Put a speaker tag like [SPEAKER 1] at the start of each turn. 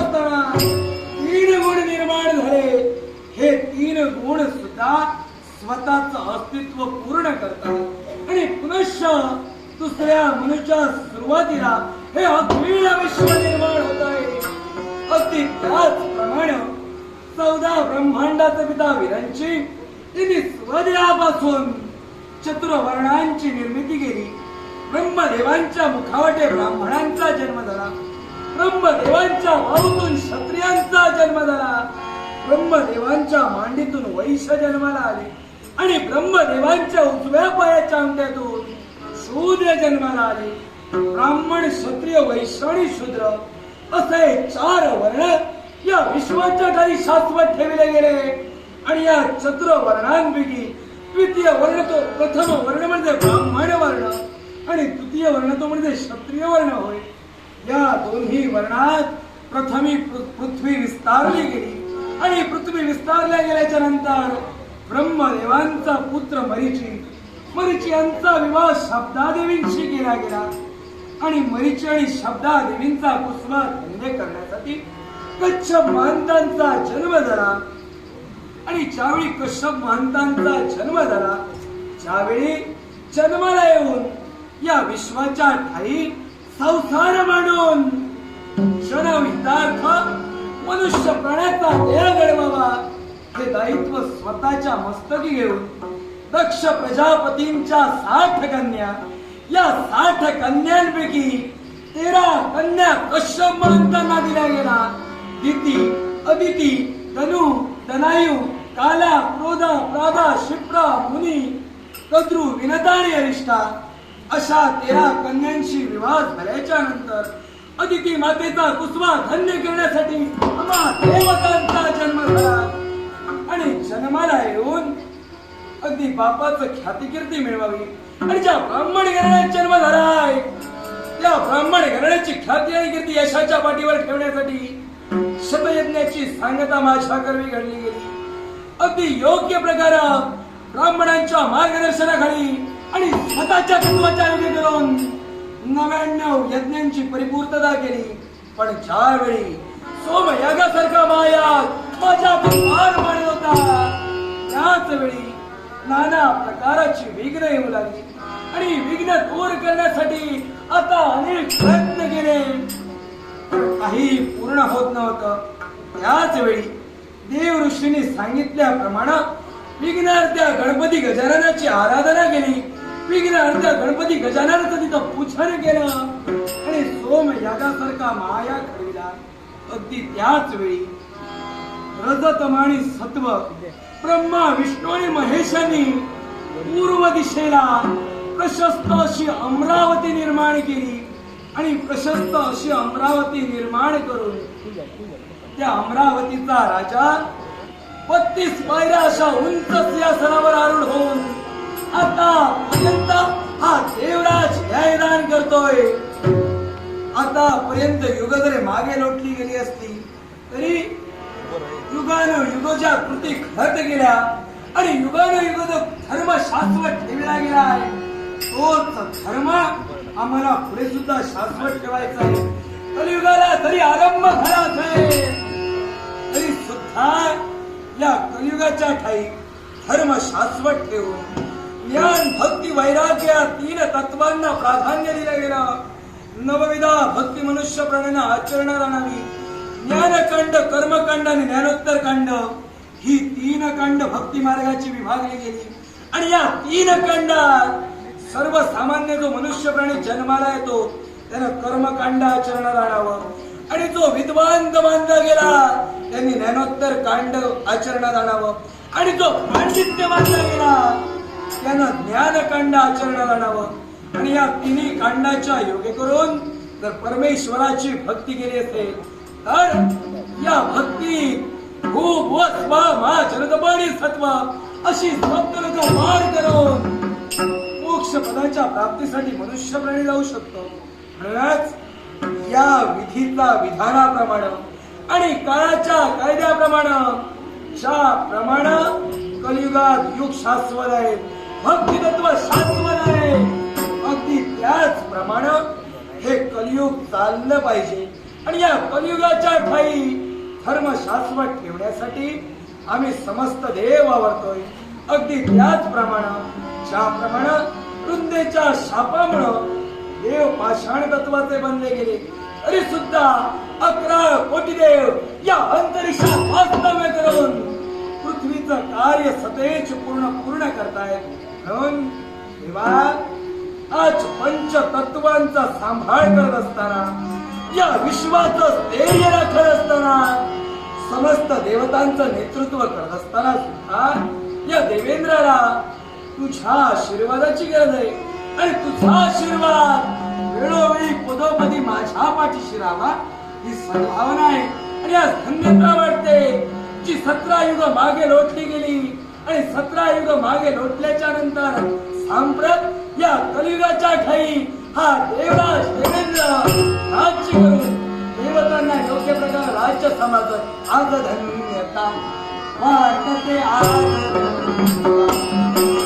[SPEAKER 1] असताना तीन गुण निर्माण झाले. हे तीन गुण सुद्धा स्वतःच अस्तित्व पूर्ण करतात. आणि पुनश्च दुसऱ्या मनुच्या सुरुवातीला हे अखिल विश्व निर्माण होत आहे. अगदी त्याचप्रमाणे चौदा ब्रह्मांडाचा पिता विरंची तिने स्वदिरापासून चतुर्वर्णांची निर्मिती केली. ब्रह्मदेवांच्या मुखावटे ब्राह्मणांचा जन्म झाला. ब्रह्मदेवांच्या वाहूतून क्षत्रियांचा जन्म झाला. ब्रह्मदेवांच्या मांडीतून वैश्य जन्माला आले. आणि ब्रह्मदेवांच्या उजव्या पायाच्या अंगठ्यातून शूद्र जन्माला आले. ब्राह्मण क्षत्रिय वैश्य आणि शूद्र असे चार वर्ण या विश्वाच्या खाली शाश्वत ठेवले गेले. आणि या चतुर वर्णांपैकी द्वितीय वर्ण तो प्रथम वर्ण म्हणजे ब्राह्मण वर्ण आणि द्वितीय वर्ण तो म्हणजे क्षत्रिय वर्ण होय. या दोन्ही वर्णात प्रथमी पृथ्वी विस्तारली गेली. आणि पृथ्वी विस्तारल्या गेल्याच्यानंतर ब्रह्मदेवांचा पुत्र मरीची मरीची यांचा विवाह शब्दादेवींशी केला गेला. आणि मरीची आणि शब्दादेवींचा कुसुमा धंदे करण्यासाठी कच्छप महंतांचा जन्म झाला. आणि ज्यावेळी कश्यप महंतांचा जन्म झाला ज्यावेळी जन्माला येऊन या विश्वाच्या ठाई संसार मांडून क्षणविदार्थ मनुष्य प्राण्याचा देह घडवावा हे दायित्व स्वतःच्या मस्तकी घेऊन दक्ष प्रजापतींच्या साठ कन्या या साठ कन्यांपैकी तेरा कन्या कश्यप महंतांना दिल्या गेला. दिती अदिती तनु दनायू काला क्रोधा प्रादा शिप्रा मुनी कद्रू विनता आणि अरिष्ठा अशा तेरा कन्यांशी विवाह झाल्याच्यानंतर अदिती मातेचा कुसवा धन्य करण्यासाठी आम्हा देवतांचा जन्म झाला. आणि जन्माला येऊन अगदी बापाचं ख्यातिकीर्ती मिळवावी. आणि ज्या ब्राह्मण घराण्यात जन्म झालाय त्या ब्राह्मण घराण्याची ख्याती आणि कीर्ती यशाच्या पाठीवर ठेवण्यासाठी शतयज्ञाची सांगता माझ्या करवी घडली गेली. अगदी योग्य प्रकार ब्राह्मणांच्या मार्गदर्शनाखाली आणि स्वतःच्या तत्वाच्या योग्य करून नव्याण्णव यज्ञांची परिपूर्तता केली. पण ज्यावेळी सोमयागासारखा माया माझ्या पार पाडत होता त्याच वेळी नाना प्रकाराची विघ्न येऊ लागली. आणि विघ्न दूर करण्यासाठी आता अनेक प्रयत्न केले. काही पूर्ण होत नव्हतं. त्याच वेळी देव ऋषीने सांगितल्याप्रमाणे विघ्नार्थ्या गणपती गजाननाची आराधना केली. विघ्नार्थ्या गणपती गजाननाचं तिथं पूजन केलं. आणि सोम यागासारखा माया घडविला अगदी त्याच वेळी रजतम आणि सत्व ब्रह्मा विष्णू आणि महेशांनी पूर्व दिशेला प्रशस्त अशी अमरावती निर्माण केली. आणि प्रशस्त अशी अमरावती निर्माण करून त्या अमरावतीचा राजा बत्तीस पायऱ्या अशा उंच सिंहासनावर आरूढ होऊन आता पर्यंत हा देवराज न्यायदान करतोय. आतापर्यंत युग जरी मागे लोटली गेली असती तरी युगानं युगोच्या कृती घडत गेल्या आणि युगानं युग जो धर्म शाश्वत ठेवला गेला आहे. तोच धर्म आम्हाला पुढे सुद्धा शाश्वत ठेवायचा आहे. कलियुगाला तरी आरंभ झालाच आहे. तरी सुद्धा या कलियुगाच्या ठाई धर्म शाश्वत ठेवून ज्ञान भक्ती वैराग्य या तीन तत्वांना प्राधान्य दिलं गेलं. नवविधा भक्ती मनुष्य प्राण्यांना आचरणात नाही ज्ञानकांड कर्मकांड आणि ज्ञानोत्तर कांड ही तीन कांड भक्ती मार्गाची विभागली गेली. आणि या तीन कांडात सर्वसामान्य जो मनुष्य प्राणी जन्माला येतो त्यानं कर्मकांड आचरणात आणावं. आणि जो विद्वान मानला गेला त्यांनी ज्ञानोत्तर कांड आचरणात आणावं. आणि जो पांडित्य मानला गेला असल्यानं ज्ञानकांड आचरणाला आणावं आणि या तिन्ही कांडाच्या योगे करून जर परमेश्वराची भक्ती केली असेल तर या भक्ती खूप व स्व मा सत्व अशी सप्तलोक वाढ करून मोक्ष पदाच्या प्राप्तीसाठी मनुष्य प्राणी जाऊ शकतो. म्हणूनच या विधीचा विधानाप्रमाणे आणि काळाच्या कायद्याप्रमाणे ज्याप्रमाणे कलियुगात युग शाश्वत आहे भक्ती तत्व शाश्वत आहे. अगदी त्याचप्रमाणे हे कलियुग चाललं पाहिजे. आणि या कलियुगाच्या ठाई धर्म शाश्वत ठेवण्यासाठी आम्ही समस्त देव वावरतोय. अगदी त्याचप्रमाणे ज्याप्रमाणे वृंदेच्या शापामुळं देव पाषाण तत्वाचे बनले गेले. तरी सुद्धा अकरा कोटी देव या अंतरिक्षात वास्तव्य करून पृथ्वीचं कार्य सतेज पूर्ण पूर्ण करतायत. म्हणून देवा आज पंचतत्वांचा सांभाळ करत असताना या विश्वाचं स्थैर्य राखत असताना समस्त देवतांचं नेतृत्व करत असताना सुद्धा या देवेंद्राला तुझ्या आशीर्वादाची गरज आहे. आणि तुझा आशीर्वाद वेळोवेळी पदोपदी माझ्या पाठीशी राहा ही सद्भावना आहे. आणि आज धन्यता वाटते जी सतरा युग मागे लोटली गेली आणि सतरा युग मागे लोटल्याच्या नंतर सांप्रत या कलियुगाच्या ठाई हा देवराज देवेंद्र राज्य करून देवतांना योग्य प्रकारे राज्य समाजात आज धन्यता वाटते आज आज